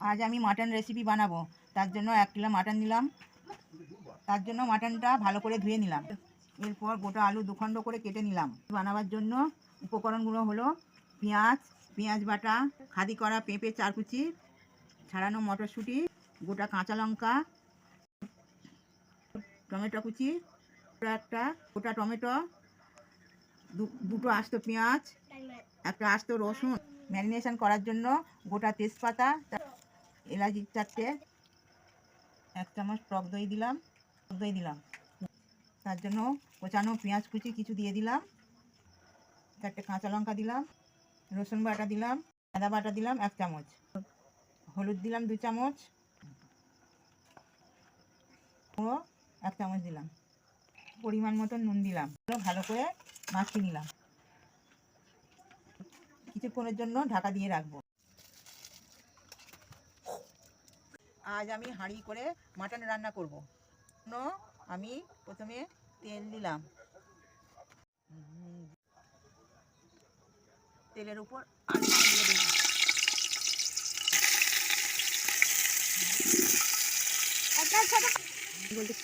আজ আমি mutton recipe বানাবো। তার জন্য এক কিলো মাটন নিলাম। তার জন্য মাটনটা ভালো করে ধুয়ে নিলাম। এরপর গোটা আলু দুখণ্ড করে কেটে নিলাম। বানাবার জন্য উপকরণগুলো হলো পেঁয়াজ পেঁয়াজ বাটা খাদি করা পেঁপে চার কুচি ছাড়ানো মটরশুঁটি গোটা কাঁচা লঙ্কা টমেটো কুচি একটা গোটা টমেটো দুটো আস্ত পেঁয়াজ একটা আস্ত রসুন ম্যারিনেশন করার জন্য গোটা তেজপাতা তা- এলাচি চারটে এক চামচ টক দই দিলাম, টক দই দিলাম। তার জন্য কোচানো পেঁয়াজ কুচি কিছু দিয়ে দিলাম, চারটে কাঁচা লঙ্কা দিলাম, রসুন বাটা দিলাম, আদা বাটা দিলাম এক চামচ, হলুদ দিলাম দু চামচ ও এক চামচ দিলাম, পরিমাণ মতো নুন দিলাম ভালো করে মাখিয়ে নিলাম। কিছুক্ষণের জন্য ঢাকা দিয়ে রাখব। আজ আমি হাঁড়ি করে মাটন রান্না করব। জন্য আমি প্রথমে তেল দিলাম। তেলের উপর আলু দিয়ে দিলাম। বলতে।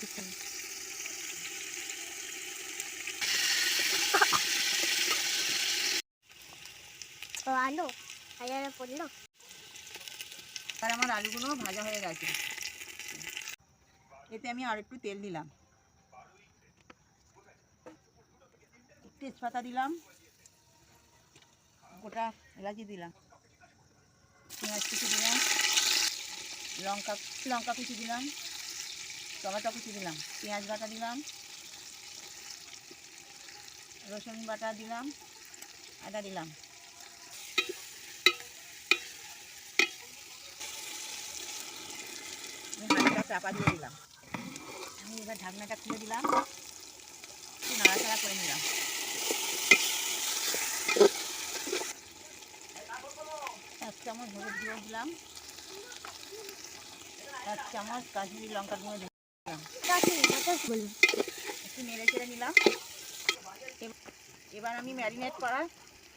ও পড়ল। আর আমার আলুগুলো ভাজা হয়ে গেছে। এতে আমি আর একটু তেল দিলাম। তেজপাতা দিলাম। গোটা এলাচি দিলাম। পেঁয়াজ কুচি দিলাম। লঙ্কা লঙ্কা কুচি দিলাম। টমেটো কুচি দিলাম। পেঁয়াজ বাটা দিলাম। রসুন বাটা দিলাম। আদা দিলাম আমি হাঁড়িটা চাপা দিয়ে দিলাম। আমি এবার ঢাকনাটা খুলে দিলাম। নাড়াচাড়া করে নিলাম। এক চামচ হলুদ গুঁড়ো দিলাম। এক চামচ কাশ্মীরি লঙ্কা গুঁড়ো দিলাম। একটু নেড়ে চেড়ে নিলাম। এব- এবার আমি ম্যারিনেট করা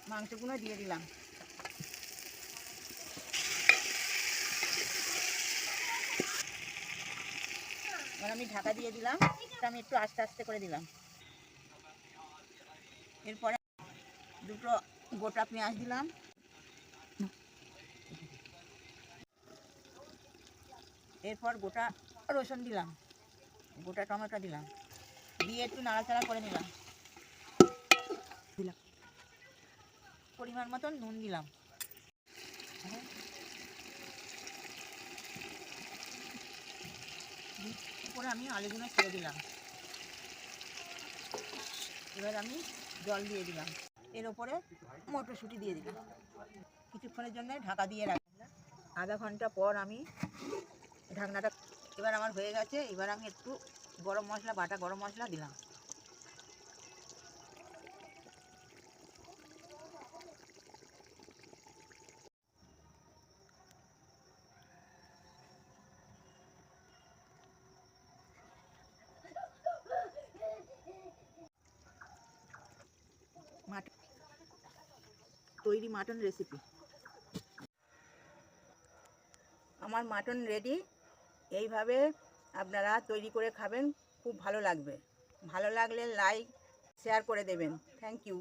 মাংসগুলো দিয়ে দিলাম। এবার আমি ঢাকা দিয়ে দিলাম। এটা আমি একটু আস্তে আস্তে করে দিলাম। এরপরে দুটো গোটা পেঁয়াজ দিলাম। এরপর গোটা রসুন দিলাম। গোটা টমেটো দিলাম। দিয়ে একটু নাড়াচাড়া করে নিলাম। দিলাম। পরিমাণ মতন নুন দিলাম। উপরে আমি আলুগুলো ছেড়ে দিলাম। এবার আমি জল দিয়ে দিলাম। এর ওপরে মটরশুঁটি দিয়ে দিলাম। কিছুক্ষণের জন্য ঢাকা দিয়ে রাখলাম আধা ঘণ্টা পর আমি ঢাকনাটা এবার আমার হয়ে গেছে। এবার আমি একটু গরম মশলা, বাটা গরম মশলা দিলাম মাটন তৈরি মাটন রেসিপি আমার মাটন রেডি এইভাবে আপনারা তৈরি করে খাবেন, খুব ভালো লাগবে। ভালো লাগলে লাইক শেয়ার করে দেবেন। Thank you